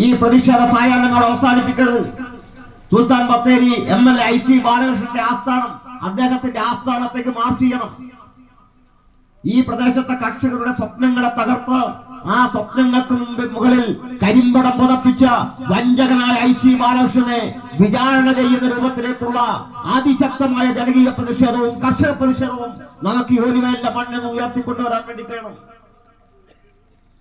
ഈ പ്രതിഷേധ സായാഹ്നങ്ങൾ അവസാനിപ്പിക്കരുത്. Sultan Bathery M L A I C ബാലകൃഷ്ണന്റെ ആസ്ഥാനം അദ്ദേഹത്തിന്റെ ആസ്ഥാനത്തേക്ക് മാർച്ച് ചെയ്യണം. ഈ പ്രദേശത്തെ കർഷകരുടെ സ്വപ്നങ്ങളെ തകർത്ത് ആ സ്വപ്നങ്ങൾക്ക് മുമ്പിൽ മുകളിൽ കരിമ്പടം പുതപ്പിച്ച വഞ്ചകനായ ഐ സി ബാലകൃഷ്ണനെ വിചാരണ ചെയ്യുന്ന രൂപത്തിലേക്കുള്ള അതിശക്തമായ ജനകീയ പ്രതിഷേധവും കർഷക പ്രതിഷേധവും നമുക്ക് ഈ ഒലിവേലിന്റെ മണ്ണിൽ ഉയർത്തിക്കൊണ്ടുവരാൻ വേണ്ടി കഴിയണം.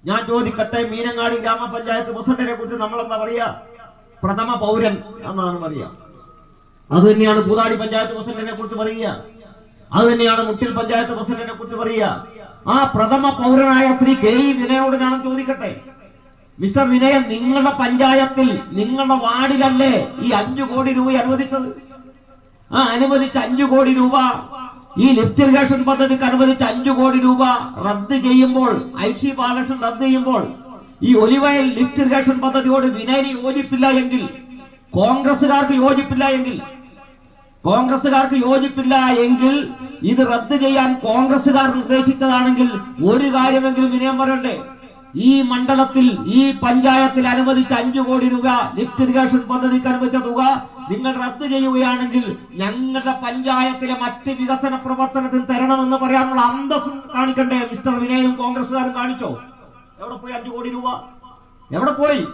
ഞാൻ ചോദിക്കട്ടെ മീനങ്ങാടി ഗ്രാമപഞ്ചായത്ത് പ്രസിഡന്റിനെ കുറിച്ച് നമ്മൾ എന്താ പറയാ? പ്രഥമ പൗരൻ എന്നാണ് പറയാ. അത് തന്നെയാണ് പൂതാടി പഞ്ചായത്ത് പ്രസിഡന്റിനെ കുറിച്ച് പറയുക അത് തന്നെയാണ് മുട്ടിൽ പഞ്ചായത്ത് പ്രസിഡന്റിനെ കുറിച്ച് പറയുക ആ പ്രഥമ പൗരനായ ശ്രീ കെ വിനയോട് ഞാൻ ചോദിക്കട്ടെ. മിസ്റ്റർ വിനയൻ നിങ്ങളുടെ പഞ്ചായത്തിൽ നിങ്ങളുടെ വാർഡിലല്ലേ ഈ അഞ്ചു കോടി രൂപ അനുവദിച്ചത്? ആ അനുവദിച്ച അഞ്ചു കോടി രൂപ ഈ ലിഫ്റ്റ് ഇറിഗേഷൻ പദ്ധതിക്ക് അനുവദിച്ച അഞ്ചു കോടി രൂപ റദ്ദ് ചെയ്യുമ്പോൾ ഐ സി ബാലകൃഷ്ണൻ റദ്ദ് ചെയ്യുമ്പോൾ ഈ ഒലിവയൽ ലിഫ്റ്റ് ഇറിഗേഷൻ പദ്ധതിയോട് വിനയന് യോജിപ്പില്ല എങ്കിൽ കോൺഗ്രസുകാർക്ക് യോജിപ്പില്ല എങ്കിൽ കോൺഗ്രസുകാർക്ക് യോജിപ്പില്ല എങ്കിൽ ഇത് റദ്ദ് ചെയ്യാൻ കോൺഗ്രസുകാർ നിർദ്ദേശിച്ചതാണെങ്കിൽ ഒരു കാര്യമെങ്കിലും വിനയം പറയണ്ടേ? ഈ മണ്ഡലത്തിൽ ഈ പഞ്ചായത്തിൽ അനുവദിച്ച അഞ്ചു കോടി രൂപ ലിഫ്റ്റ് ഇറിഗേഷൻ പദ്ധതിക്ക് അനുവദിച്ച തുക നിങ്ങൾ റദ്ദ് ചെയ്യുകയാണെങ്കിൽ ഞങ്ങളുടെ പഞ്ചായത്തിലെ മറ്റ് വികസന പ്രവർത്തനത്തിന് തരണമെന്ന് പറയാനുള്ള അന്തസ്സും കാണിക്കണ്ടേ? മിസ്റ്റർ വിനയനും കോൺഗ്രസ്സുകാരും കാണിച്ചോ? എവിടെ പോയി അഞ്ചു കോടി രൂപ? എവിടെ പോയി?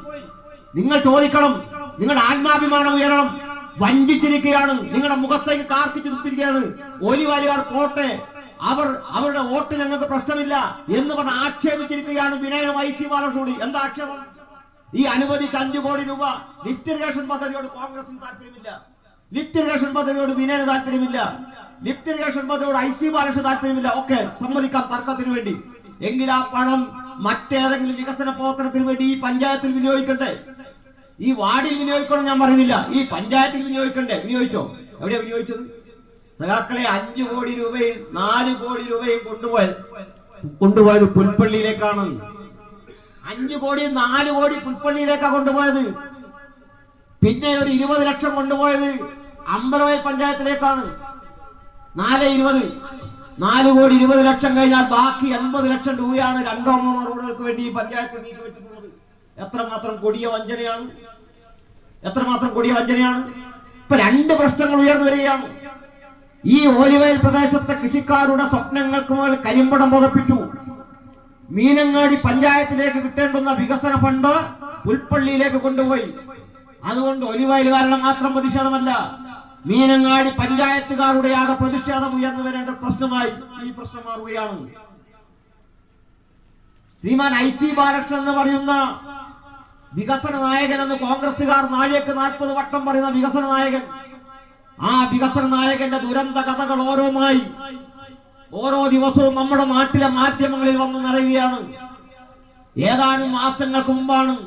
നിങ്ങൾ ചോദിക്കണം. നിങ്ങൾ ആത്മാഭിമാനം ഉയരണം. വഞ്ചിച്ചിരിക്കുകയാണ്. നിങ്ങളുടെ മുഖത്തേക്ക് കാർക്കിച്ചു തുപ്പിരിക്കുകയാണ് ഒലിവാലിയാർ പോട്ടെ. അവർ അവരുടെ വോട്ട് ഞങ്ങൾക്ക് പ്രശ്നമില്ല എന്ന് പറഞ്ഞ് ആക്ഷേപിച്ചിരിക്കുകയാണ് വിനയനും ഐ സി ബാലകൃഷ്ണൻ എന്താ ആക്ഷേപം? ഈ അനുവദിച്ച അഞ്ചു കോടി രൂപ ലിഫ്റ്റ് ഇറിഗേഷൻ പദ്ധതിയോട് കോൺഗ്രസിന് താല്പര്യമില്ല. ലിഫ്റ്റ് ഇറിഗേഷൻ പദ്ധതിയോട് വിനയന് താല്പര്യമില്ല. ലിഫ്റ്റ് ഇറിഗേഷൻ പദ്ധതിയോട് ഐ സി ബാലകൃഷ്ണ താല്പര്യമില്ല. ഓക്കെ സമ്മതിക്കാം തർക്കത്തിന് വേണ്ടി. എങ്കിൽ ആ പണം മറ്റേതെങ്കിലും വികസന പ്രവർത്തനത്തിന് വേണ്ടി ഈ പഞ്ചായത്തിൽ വിനിയോഗിക്കട്ടെ ഈ വാർഡിൽ വിനിയോഗിക്കണം ഞാൻ പറയുന്നില്ല. ഈ പഞ്ചായത്തിൽ വിനിയോഗിക്കണ്ടേ? വിനിയോഗിച്ചോ? എവിടെയാ വിനിയോഗിച്ചത്? സഖാക്കളെ അഞ്ചു കോടി രൂപയും നാല് കോടി രൂപയും കൊണ്ടുപോയത് കൊണ്ടുപോയത് പുൽപ്പള്ളിയിലേക്കാണ്. അഞ്ചു കോടി നാല് കോടി പുൽപ്പള്ളിയിലേക്കാണ് കൊണ്ടുപോയത്. പിന്നെ ഒരു ഇരുപത് ലക്ഷം കൊണ്ടുപോയത് അമ്പലവയ പഞ്ചായത്തിലേക്കാണ്. നാല് ഇരുപത്. നാല് കോടി ഇരുപത് ലക്ഷം കഴിഞ്ഞാൽ ബാക്കി എൺപത് ലക്ഷം രൂപയാണ് രണ്ടോ മൂന്നോ റോഡുകൾക്ക് വേണ്ടി ഈ പഞ്ചായത്ത് നീക്കിവെച്ചിട്ടുള്ളത് എത്രമാത്രം കൊടിയ വഞ്ചനയാണ്? എത്രമാത്രം കൊടിയ വഞ്ചനയാണ്? ഇപ്പൊ രണ്ട് പ്രശ്നങ്ങൾ ഉയർന്നു വരികയാണ്. ഈ ഓലിവയൽ പ്രദേശത്തെ കൃഷിക്കാരുടെ സ്വപ്നങ്ങൾക്ക് മുതൽ കരിമ്പടം പുതപ്പിച്ചു. മീനങ്ങാടി പഞ്ചായത്തിലേക്ക് കിട്ടേണ്ടുന്ന വികസന ഫണ്ട് പുൽപ്പള്ളിയിലേക്ക് കൊണ്ടുപോയി. അതുകൊണ്ട് ഒലിവയലുകാരുടെ മാത്രം പ്രതിഷേധമല്ല മീനങ്ങാടി പഞ്ചായത്തുകാരുടെ ആകെ പ്രതിഷേധം ഉയർന്നു വരേണ്ട പ്രശ്നമായി ഈ പ്രശ്നം മാറുകയാണ്. ശ്രീമാൻ ഐ സി ബാലകൃഷ്ണൻ എന്ന് പറയുന്ന വികസന നായകൻ എന്ന് കോൺഗ്രസുകാർ നാഴേക്ക് നാൽപ്പത് വട്ടം പറയുന്ന വികസന നായകൻ ആ വികസന നായകന്റെ ദുരന്ത കഥകൾ ഓരോമായി ഓരോ ദിവസവും നമ്മുടെ നാട്ടിലെ മാധ്യമങ്ങളിൽ വന്നു നിറയുകയാണ്. ഏതാനും മാസങ്ങൾക്ക് മുമ്പാണ്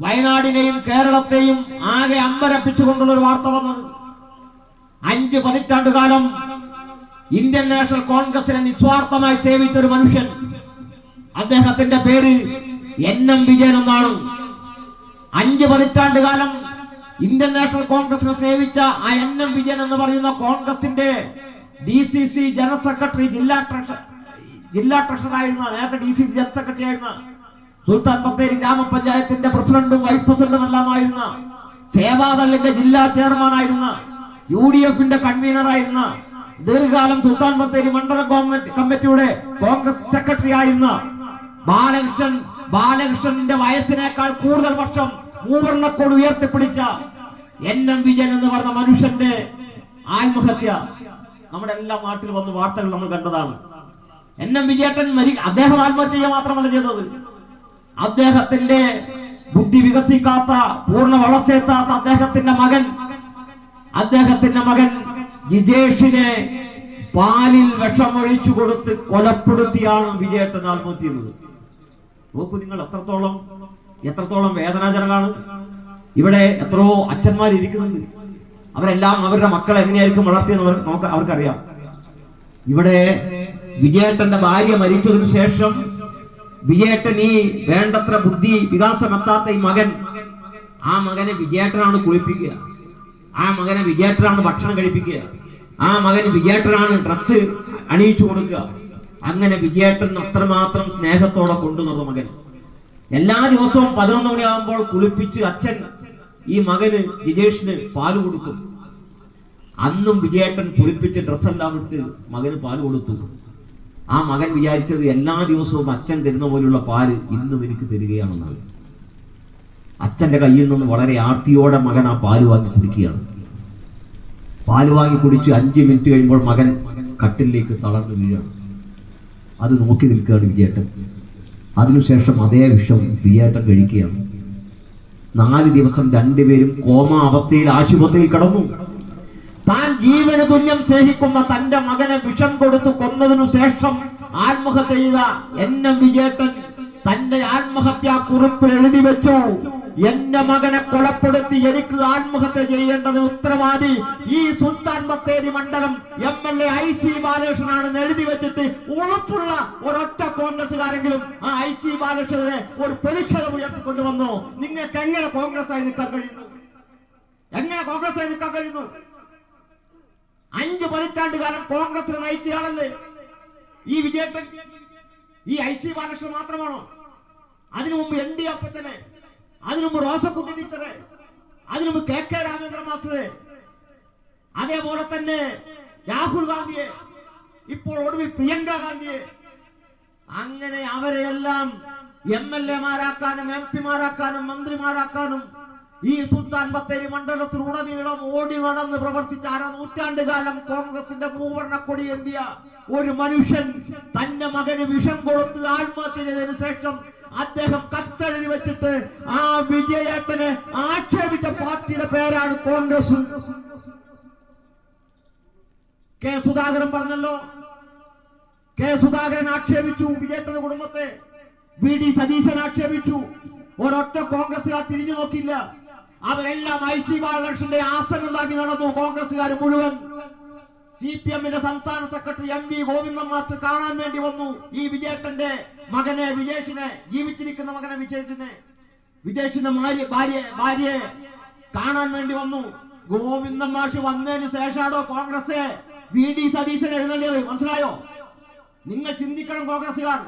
വയനാടിനെയും കേരളത്തെയും ആകെ അമ്പരപ്പിച്ചുകൊണ്ടുള്ള ഒരു വാർത്ത വന്നത്. അഞ്ച് പതിറ്റാണ്ട് കാലം ഇന്ത്യൻ നാഷണൽ കോൺഗ്രസിനെ നിസ്വാർത്ഥമായി സേവിച്ച ഒരു മനുഷ്യൻ. അദ്ദേഹത്തിന്റെ പേര് എൻ എം വിജയൻ എന്നാണ്. അഞ്ച് പതിറ്റാണ്ട് കാലം ഇന്ത്യൻ നാഷണൽ കോൺഗ്രസിനെ സേവിച്ച ആ എൻ എം വിജയൻ എന്ന് പറയുന്ന കോൺഗ്രസിന്റെ D C C general secretary ജില്ലാ ട്രഷർ ജില്ലാ ട്രഷറായിരുന്ന നേരത്തെ D C C general secretary ആയിരുന്ന സുൽത്താൻ ബത്തേരി ഗ്രാമപഞ്ചായത്തിന്റെ പ്രസിഡന്റും വൈസ് പ്രസിഡന്റും എല്ലാമായിരുന്ന സേവാദളിന്റെ ജില്ലാ ചെയർമാനായിരുന്ന യു ഡി എഫിന്റെ കൺവീനറായിരുന്ന ദീർഘകാലം സുൽത്താൻ ബത്തേരി മണ്ഡല ഗവൺമെന്റ് കമ്മിറ്റിയുടെ കോൺഗ്രസ് സെക്രട്ടറി ആയിരുന്ന ബാലകൃഷ്ണൻ ബാലകൃഷ്ണന്റെ വയസ്സിനേക്കാൾ കൂടുതൽ വർഷം മൂവർണക്കോട് ഉയർത്തിപ്പിടിച്ച എൻ എം വിജയൻ എന്ന് പറഞ്ഞ മനുഷ്യന്റെ ആത്മഹത്യ. നമ്മുടെ എല്ലാ നാട്ടിൽ വന്ന വാർത്തകൾ നമ്മൾ കണ്ടതാണ്. എൻ എം വിജയേട്ടൻ മരി അദ്ദേഹം ആത്മഹത്യ ചെയ്യുക മാത്രമല്ല ചെയ്തത്. അദ്ദേഹത്തിന്റെ ബുദ്ധി വികസിക്കാത്ത പൂർണ വളർച്ചയെത്താത്ത അദ്ദേഹത്തിന്റെ മകൻ. അദ്ദേഹത്തിന്റെ മകൻ ജിജേഷിനെ പാലിൽ വിഷമൊഴിച്ചു കൊടുത്ത് കൊലപ്പെടുത്തിയാണ് വിജയേട്ടൻ ആത്മഹത്യ ചെയ്തത്. നോക്കൂ നിങ്ങൾ എത്രത്തോളം എത്രത്തോളം വേദനാജനകാണ് ഇവിടെ എത്രയോ അച്ഛന്മാർ ഇരിക്കുന്നുണ്ട് അവരെല്ലാം അവരുടെ മക്കളെ എങ്ങനെയായിരിക്കും വളർത്തിയെന്ന് നമുക്ക് അവർക്കറിയാം. ഇവിടെ വിജയേട്ടന്റെ ഭാര്യ മരിച്ചതിനു ശേഷം വിജയേട്ടൻ ഈ വേണ്ടത്ര ബുദ്ധി വികാസമെത്താത്ത ഈ മകൻ ആ മകനെ വിജയേട്ടനാണ് കുളിപ്പിക്കുക. ആ മകനെ വിജയേട്ടനാണ് ഭക്ഷണം കഴിപ്പിക്കുക. ആ മകന് വിജയേട്ടനാണ് ഡ്രസ്സ് അണിയിച്ചു കൊടുക്കുക. അങ്ങനെ വിജയേട്ടൻ അത്രമാത്രം സ്നേഹത്തോടെ കൊണ്ടുവന്നത് മകൻ. എല്ലാ ദിവസവും പതിനൊന്ന് മണിയാകുമ്പോൾ കുളിപ്പിച്ച് അച്ഛൻ ഈ മകന് ജിജേഷിന് പാൽ കൊടുക്കും. അന്നും വിജയേട്ടൻ കുളിപ്പിച്ച് ഡ്രസ്സെല്ലാം ഇട്ട് മകന് പാൽ കൊടുത്തു. ആ മകൻ വിചാരിച്ചത് എല്ലാ ദിവസവും അച്ഛൻ തരുന്ന പോലുള്ള പാൽ ഇന്നും എനിക്ക് തരികയാണെന്നാണ്. അച്ഛന്റെ കയ്യിൽ നിന്ന് വളരെ ആർത്തിയോടെ മകൻ ആ പാൽ വാങ്ങി കുടിക്കുകയാണ്. പാൽ വാങ്ങി കുടിച്ച് അഞ്ച് മിനിറ്റ് കഴിയുമ്പോൾ മകൻ കട്ടിലേക്ക് തളർന്നു വീഴാണ്. അത് നോക്കി നിൽക്കുകയാണ് വിജയേട്ടൻ. അതിനുശേഷം അതേ വിഷം വിജയേട്ടൻ കഴിക്കുകയാണ്. നാല് ദിവസം രണ്ടുപേരും കോമ അവസ്ഥയിൽ ആശുപത്രിയിൽ കടന്നു. താൻ ജീവന് തുല്യം സ്നേഹിക്കുന്ന തന്റെ മകനെ വിഷം കൊടുത്തു കൊന്നതിനു ശേഷം ആത്മഹത്യ ചെയ്ത എൻ എം വിജേട്ടൻ തന്റെ ആത്മഹത്യാ കുറിപ്പ് എഴുതി വെച്ചു. എന്റെ മകനെ കൊലപ്പെടുത്തി എനിക്ക് ആത്മഹത്യ ചെയ്യേണ്ടത് ഉത്തരവാദി ഈ സുൽത്താൻ ബത്തേരി മണ്ഡലം M L A I C ബാലകൃഷ്ണനാണെന്ന് എഴുതി വെച്ചിട്ട് ഉറപ്പുള്ള ഒരൊറ്റ കോൺഗ്രസ്സുകാരെങ്കിലും ആ ഐ സി ബാലകൃഷ്ണനെ ഒരു പ്രതിഷേധം ഉയർത്തിക്കൊണ്ടുവന്നു നിങ്ങൾക്ക് എങ്ങനെ കോൺഗ്രസ് ആയി നിൽക്കാൻ കഴിയുന്നു? എങ്ങനെ കോൺഗ്രസ് ആയി നിൽക്കാൻ കഴിയുന്നു? അഞ്ച് പതിറ്റാണ്ട് കാലം കോൺഗ്രസിനെ നയിച്ചയാളല്ലേ ഈ വിജയട്ടൻ? ഈ ഐ സി ബാലകൃഷ്ണൻ മാത്രമാണോ? അതിനു മുമ്പ് എൻ ഡി അപ്പച്ചനെ അതിനു മുമ്പ് റോസക്കുട്ടി ടീച്ചറെ അതിനു മുമ്പ് കെ കെ രാമേന്ദ്ര മാസ്റ്ററെ അതേപോലെ തന്നെ രാഹുൽ ഗാന്ധിയെ ഇപ്പോൾ ഒടുവിൽ പ്രിയങ്ക ഗാന്ധിയെ അങ്ങനെ അവരെയെല്ലാം എം എൽ എമാരാക്കാനും എം പിമാരാക്കാനും മന്ത്രിമാരാക്കാനും ഈ സുൽത്താൻ ബത്തേരി മണ്ഡലത്തിലുടനീളം ഓടി നടന്ന് പ്രവർത്തിച്ച അര നൂറ്റാണ്ട് കാലം കോൺഗ്രസിന്റെ മൂവർണ കൊടി എന്തിയ? ഒരു മനുഷ്യൻ തന്റെ മകന് വിഷം കൊടുത്ത് ആത്മഹത്യ ചെയ്തതിനു ശേഷം അദ്ദേഹം കത്തെഴുതി വെച്ചിട്ട് ആ വിജയേട്ടനെ ആക്ഷേപിച്ച പാർട്ടിയുടെ പേരാണ് കോൺഗ്രസ്. കെ സുധാകരൻ പറഞ്ഞല്ലോ കെ സുധാകരൻ ആക്ഷേപിച്ചു വിജയേട്ടന്റെ കുടുംബത്തെ. വി. ഡി. സതീശൻ ആക്ഷേപിച്ചു. ഒരൊറ്റ കോൺഗ്രസ്സുകാർ തിരിഞ്ഞു നോക്കില്ല അവരെല്ലാം ഐ സി ബാലകൃഷ്ണന്റെ ആസനം താങ്ങി നടന്നു കോൺഗ്രസ്സുകാർ മുഴുവൻ. സി പി എമ്മിന്റെ സംസ്ഥാന secretary M V Govindan master കാണാൻ വേണ്ടി വന്നു. ഈ വിജയട്ടന്റെ മകനെ വിജേഷിനെ ജീവിച്ചിരിക്കുന്ന മകനെ വിജേഷിനെ വിജേഷിന്റെ ഭാര്യ ഭാര്യ ഭാര്യയെ കാണാൻ വേണ്ടി വന്നു. ഗോവിന്ദൻ മാഷ് വന്നതിന് ശേഷാണോ കോൺഗ്രസ് വി ഡി സതീശൻ എഴുന്നള്ളിയത് മനസ്സിലായോ? നിങ്ങൾ ചിന്തിക്കണം കോൺഗ്രസ്സുകാർ.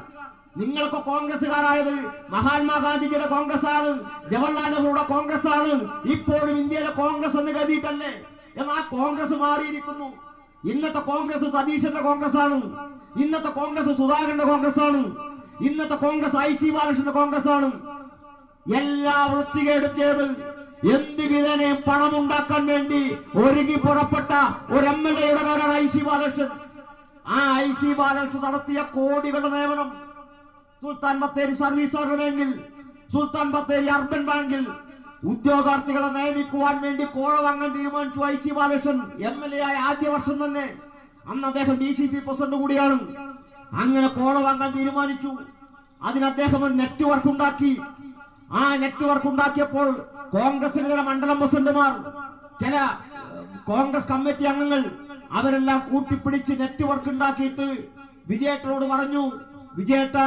നിങ്ങളൊക്കെ കോൺഗ്രസ്സുകാരായത് മഹാത്മാഗാന്ധിജിയുടെ കോൺഗ്രസ് ആണ് ജവഹർലാൽ നെഹ്റുയുടെ കോൺഗ്രസ് ആണ് ഇപ്പോഴും ഇന്ത്യയിലെ കോൺഗ്രസ് എന്ന് കരുതിയിട്ടല്ലേ? എന്നാ കോൺഗ്രസ് മാറിയിരിക്കുന്നു. ഇന്നത്തെ കോൺഗ്രസ് സതീശന്റെ കോൺഗ്രസ് ആണ് ഇന്നത്തെ കോൺഗ്രസ് സുധാകരന്റെ കോൺഗ്രസ് ആണ് ഇന്നത്തെ കോൺഗ്രസ് ഐ സി ബാലകൃഷ്ണന്റെ കോൺഗ്രസ് ആണ് എല്ലാ വൃത്തികേടുത്തേത് എന്ത് വിധനയും പണം ഉണ്ടാക്കാൻ വേണ്ടി ഒരുങ്ങി പുറപ്പെട്ട ഒരു എം എൽ എയുടെ പേരാണ് ഐ സി ബാലകൃഷ്ണൻ. ആ ഐ സി ബാലകൃഷ്ണൻ നടത്തിയ കോടികളുടെ നിയമനം സുൽത്താൻ ബത്തേരി സർവീസ് ബാങ്കിൽ സുൽത്താൻ ബത്തേരി അർബൻ ബാങ്കിൽ ഉദ്യോഗാർത്ഥികളെ നിയമിക്കുവാൻ വേണ്ടി കോഴ വാങ്ങാൻ തീരുമാനിച്ചു I C Balakrishnan M L A ആയ ആദ്യ വർഷം തന്നെ. അന്ന് അദ്ദേഹം ഡി സി സി പ്രസിഡന്റ് കൂടിയാണ് അങ്ങനെ കോഴ വാങ്ങാൻ തീരുമാനിച്ചു. അതിന് അദ്ദേഹം ഒരു നെറ്റ്വർക്ക് ഉണ്ടാക്കി. ആ നെറ്റ്വർക്ക് ഉണ്ടാക്കിയപ്പോൾ കോൺഗ്രസിന് ചില മണ്ഡലം പ്രസിഡന്റുമാർ ചില കോൺഗ്രസ് കമ്മിറ്റി അംഗങ്ങൾ അവരെല്ലാം കൂട്ടിപ്പിടിച്ച് നെറ്റ്വർക്ക് ഉണ്ടാക്കിയിട്ട് വിജയേട്ടനോട് പറഞ്ഞു വിജയേട്ട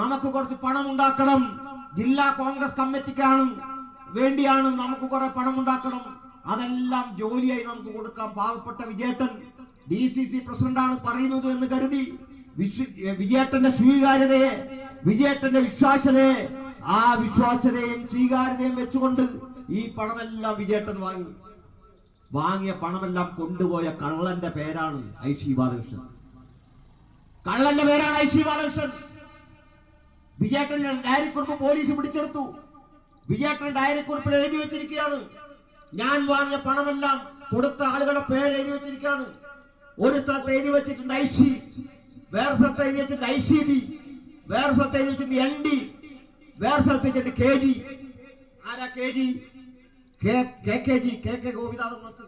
നമുക്ക് കുറച്ച് പണം ഉണ്ടാക്കണം. ജില്ലാ കോൺഗ്രസ് കമ്മിറ്റിക്കാണ് വേണ്ടിയാണ് നമുക്ക് കുറെ പണം ഉണ്ടാക്കണം. അതെല്ലാം ജോലിയായി നമുക്ക് കൊടുക്കാം. പാവപ്പെട്ട വിജയട്ടൻ ഡി സി സി പ്രസിഡന്റാണ് പറയുന്നത് എന്ന് കരുതി വിജയട്ടന്റെ സ്വീകാര്യതയെ വിജയേട്ടന്റെ വിശ്വാസ്യതയെ ആ വിശ്വാസ്യതയും സ്വീകാര്യതയും വെച്ചുകൊണ്ട് ഈ പണമെല്ലാം വിജയട്ടൻ വാങ്ങി. വാങ്ങിയ പണമെല്ലാം കൊണ്ടുപോയ കള്ളന്റെ പേരാണ് ഐഷി ബാലകൃഷ്ണൻ. കള്ളന്റെ പേരാണ് ഐ സി ബാലകൃഷ്ണൻ. വിജയേട്ടന്റെ ഡയറി കുറിപ്പ് പോലീസ് പിടിച്ചെടുത്തു. വിജയേട്ടൻ ഡയറി കുറിപ്പിൽ എഴുതി വെച്ചിരിക്കുകയാണ്. ഞാൻ വാങ്ങിയ പണമെല്ലാം കൊടുത്ത ആളുകളുടെ പേര് എഴുതി വെച്ചിരിക്കുകയാണ്. ഒരു സ്ഥലത്ത് എഴുതി വെച്ചിട്ടുണ്ട് ഐ സി വേറെ സ്ഥലത്ത് എഴുതി വെച്ചിട്ടുണ്ട് ഐ സി ബി വേറെ സ്ഥലത്ത് എഴുതി വെച്ചിട്ടുണ്ട് എൻ ഡി. വേറെ സ്ഥലത്ത് വെച്ചിട്ടുണ്ട് കെ ജി. ആരാ K G? K K G K K Gopinathan master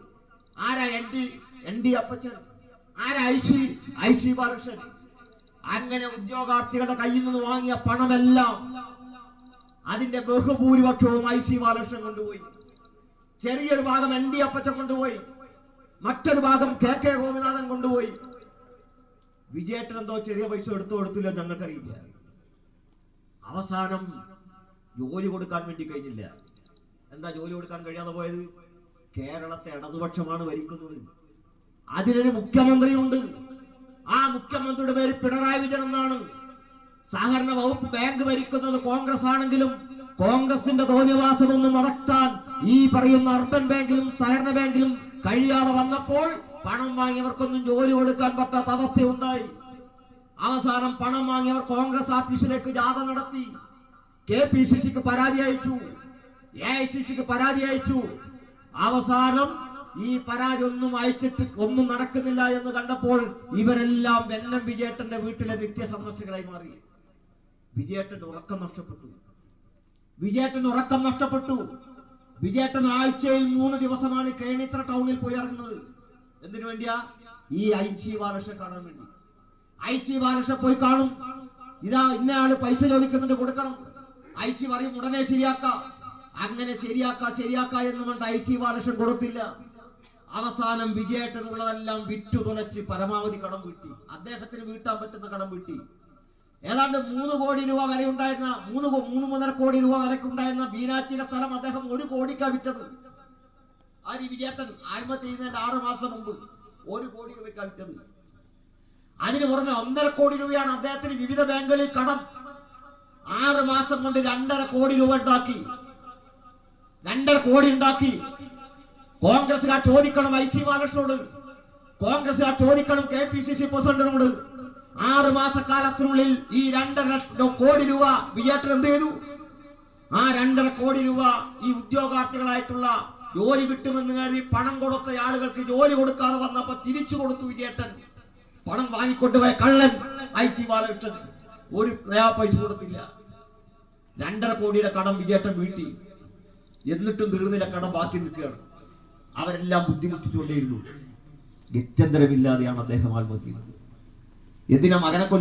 ആരാ N D? N D Appachan. ആരാ I C I C Balakrishnan. അങ്ങനെ ഉദ്യോഗാർത്ഥികളുടെ കയ്യിൽ നിന്ന് വാങ്ങിയ പണമെല്ലാം അതിന്റെ ബഹുഭൂരിപക്ഷവും ഐ സി ബാലകൃഷ്ണൻ കൊണ്ടുപോയി. ചെറിയൊരു ഭാഗം എൻ ഡി അപ്പച്ചൻ കൊണ്ടുപോയി. മറ്റൊരു ഭാഗം കെ കെ ഗോപിനാഥൻ കൊണ്ടുപോയി. വിജയേട്ടൻ എന്തോ ചെറിയ പൈസ എടുത്തു കൊടുത്തില്ല ഞങ്ങൾക്കറിയില്ല. അവസാനം ജോലി കൊടുക്കാൻ വേണ്ടി കഴിഞ്ഞില്ല. എന്താ ജോലി കൊടുക്കാൻ കഴിയാതെ പോയത്? കേരളത്തെ ഇടതുപക്ഷമാണ് ഭരിക്കുന്നത്. അതിനൊരു മുഖ്യമന്ത്രിയുണ്ട്. ആ മുഖ്യമന്ത്രിയുടെ പേര് പിണറായി വിജയൻ എന്നാണ്. സഹകരണ വകുപ്പ് ബാങ്ക് ഭരിക്കുന്നത് കോൺഗ്രസ് ആണെങ്കിലും കോൺഗ്രസിന്റെ തോന്നിവാസമൊന്നും നടത്താൻ ഈ പറയുന്ന അർബൻ ബാങ്കിലും സഹകരണ ബാങ്കിലും കഴിയാതെ വന്നപ്പോൾ പണം വാങ്ങിയവർക്കൊന്നും ജോലി കൊടുക്കാൻ പറ്റാത്ത അവസ്ഥയുണ്ടായി. അവസാനം പണം വാങ്ങിയവർ കോൺഗ്രസ് ഓഫീസിലേക്ക് ജാഥ നടത്തി. കെ പി സി സിക്ക് പരാതി അയച്ചു. എ ഐ സി സിക്ക് പരാതി അയച്ചു. അവസാനം ഈ പരാതി ഒന്നും അയച്ചിട്ട് ഒന്നും നടക്കുന്നില്ല എന്ന് കണ്ടപ്പോൾ ഇവരെല്ലാം വെന്നം വിജയേട്ടന്റെ വീട്ടിലെ നിത്യ സന്ദർശകരായി മാറി. വിജയേട്ടന്റെ ഉറക്കം നഷ്ടപ്പെട്ടു. വിജയേട്ടൻ ഉറക്കം നഷ്ടപ്പെട്ടു. വിജയേട്ടൻ ആഴ്ചയിൽ മൂന്ന് ദിവസമാണ് കേണിച്ചറ ടൗണിൽ പോയി ഇറങ്ങുന്നത്. എന്തിനു വേണ്ടിയാ? ഈ ഐ സി ബാലകൃഷ്ണൻ കാണാൻ വേണ്ടി. ഐ സി ബാലകൃഷ്ണൻ പോയി കാണും. ഇതാ ഇന്ന ആൾ പൈസ ചോദിക്കുന്നുണ്ട് കൊടുക്കണം. ഐ സി പറയും ഉടനെ ശരിയാക്ക. അങ്ങനെ ശരിയാക്ക ശരിയാക്ക എന്ന് പറഞ്ഞിട്ട് ഐ സി ബാലകൃഷ്ണൻ കൊടുത്തില്ല. അവസാനം വിജയേട്ടനുള്ളതെല്ലാം വിറ്റു തുലച്ച് പരമാവധി കടം വീട്ടി. അദ്ദേഹത്തിന് വീട്ടാൻ പറ്റുന്ന കടം വീട്ടി. ഏതാണ്ട് മൂന്ന് കോടി രൂപ വിലയുണ്ടായിരുന്ന മൂന്ന് മൂന്ന് മൂന്നര കോടി രൂപ വിലക്കുണ്ടായിരുന്ന ബീനാച്ചിയിലെ സ്ഥലം അദ്ദേഹം ഒരു കോടിക്കാ വിറ്റത്. ആര്? വിജയേട്ടൻ. ആത്മഹത്യ ചെയ്യുന്നതിന്റെ ആറ് മാസം മുമ്പ് ഒരു കോടി രൂപയ്ക്കാ വിറ്റത്. അതിന് പുറമെ ഒന്നര കോടി രൂപയാണ് അദ്ദേഹത്തിന് വിവിധ ബാങ്കുകളിൽ കടം ആറ് മാസം കൊണ്ട് രണ്ടര കോടി രൂപ ഉണ്ടാക്കി. രണ്ടര കോടി ഉണ്ടാക്കി. കോൺഗ്രസ്സുകാർ ചോദിക്കണം ഐ സി ബാലകൃഷ്ണനോട്. കോൺഗ്രസ്സുകാർ ചോദിക്കണം കെ പി സി സി പ്രസിഡന്റിനോട്. ആറ് മാസക്കാലത്തിനുള്ളിൽ ഈ രണ്ടര കോടി രൂപ വിജയേട്ടൻ എന്ത് ചെയ്തു? ആ രണ്ടര കോടി രൂപ ഈ ഉദ്യോഗാർത്ഥികളായിട്ടുള്ള ജോലി കിട്ടുമെന്ന് കരുതി പണം കൊടുത്ത ആളുകൾക്ക് ജോലി കൊടുക്കാതെ വന്നപ്പോ തിരിച്ചു കൊടുത്തു വിജയേട്ടൻ. പണം വാങ്ങിക്കൊണ്ടുപോയ കള്ളൻ ഐ സി ബാലകൃഷ്ണൻ. ഒരു പൈസ കൊടുത്തില്ല. രണ്ടര കോടിയുടെ കടം വിജയേട്ടൻ വീട്ടി. എന്നിട്ടും തീർന്നില്ല കടം ബാക്കി നിൽക്കുകയാണ്. അവരെല്ലാം ബുദ്ധിമുട്ടിച്ചുകൊണ്ടേയിരുന്നു. ഗത്യന്തരമില്ലാതെയാണ് അദ്ദേഹം ആത്മഹത്യ എന്തിനാ മകനെ